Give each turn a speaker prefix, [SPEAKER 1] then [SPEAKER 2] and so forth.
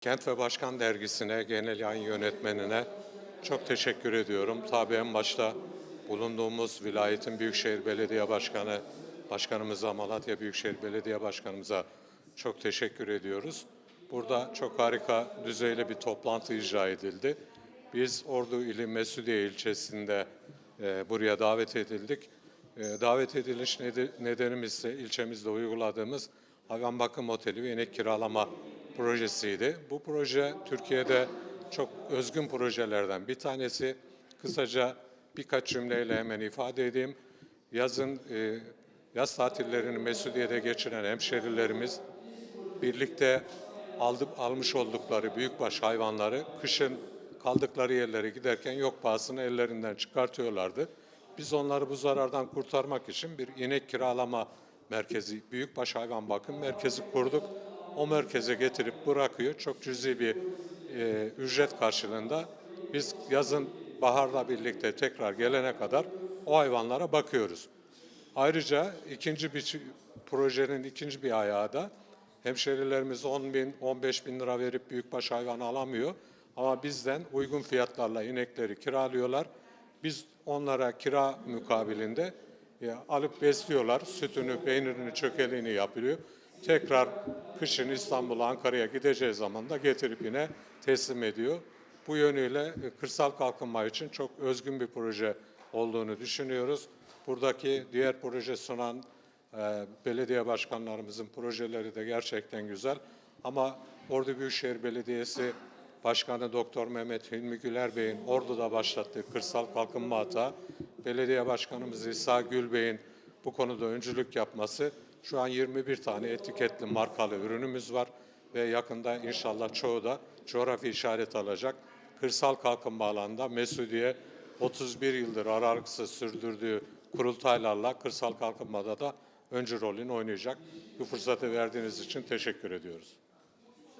[SPEAKER 1] Kent ve Başkan Dergisi'ne, genel yayın yönetmenine çok teşekkür ediyorum. Tabii en başta bulunduğumuz vilayetin Büyükşehir Belediye Başkanı, Başkanımıza, Malatya Büyükşehir Belediye Başkanımıza çok teşekkür ediyoruz. Burada çok harika düzeyli bir toplantı icra edildi. Biz Ordu ili Mesudiye ilçesinde e, buraya davet edildik. E, davet ediliş nede- nedenimiz ise ilçemizde uyguladığımız hayvan bakım oteli ve inek kiralama projesiydi. Bu proje Türkiye'de çok özgün projelerden bir tanesi. Kısaca birkaç cümleyle hemen ifade edeyim. Yazın e, yaz tatillerini Mesudiye'de geçiren hemşerilerimiz birlikte aldık, almış oldukları büyükbaş hayvanları kışın kaldıkları yerlere giderken yok pahasına ellerinden çıkartıyorlardı. Biz onları bu zarardan kurtarmak için bir inek kiralama merkezi, büyükbaş hayvan bakım merkezi kurduk. O merkeze getirip bırakıyor. Çok cüzi bir e, ücret karşılığında biz yazın baharla birlikte tekrar gelene kadar o hayvanlara bakıyoruz. Ayrıca ikinci bir projenin ikinci bir ayağı da hemşerilerimiz 10 bin, 15 bin lira verip büyükbaş hayvan alamıyor. Ama bizden uygun fiyatlarla inekleri kiralıyorlar. Biz onlara kira mukabilinde e, alıp besliyorlar. Sütünü, peynirini, çökeliğini yapıyor. Tekrar kışın İstanbul'a, Ankara'ya gideceği zaman da getirip yine teslim ediyor. Bu yönüyle e, kırsal kalkınma için çok özgün bir proje olduğunu düşünüyoruz. Buradaki diğer proje sunan e, belediye başkanlarımızın projeleri de gerçekten güzel. Ama Ordu Büyükşehir Belediyesi Başkanı Doktor Mehmet Hilmi Güler Bey'in Ordu'da başlattığı kırsal kalkınma hata, belediye başkanımız İsa Gül Bey'in bu konuda öncülük yapması şu an 21 tane etiketli markalı ürünümüz var ve yakında inşallah çoğu da coğrafi işaret alacak. Kırsal kalkınma alanında Mesudiye 31 yıldır aralıksız sürdürdüğü kurultaylarla kırsal kalkınmada da öncü rolünü oynayacak. Bu fırsatı verdiğiniz için teşekkür ediyoruz.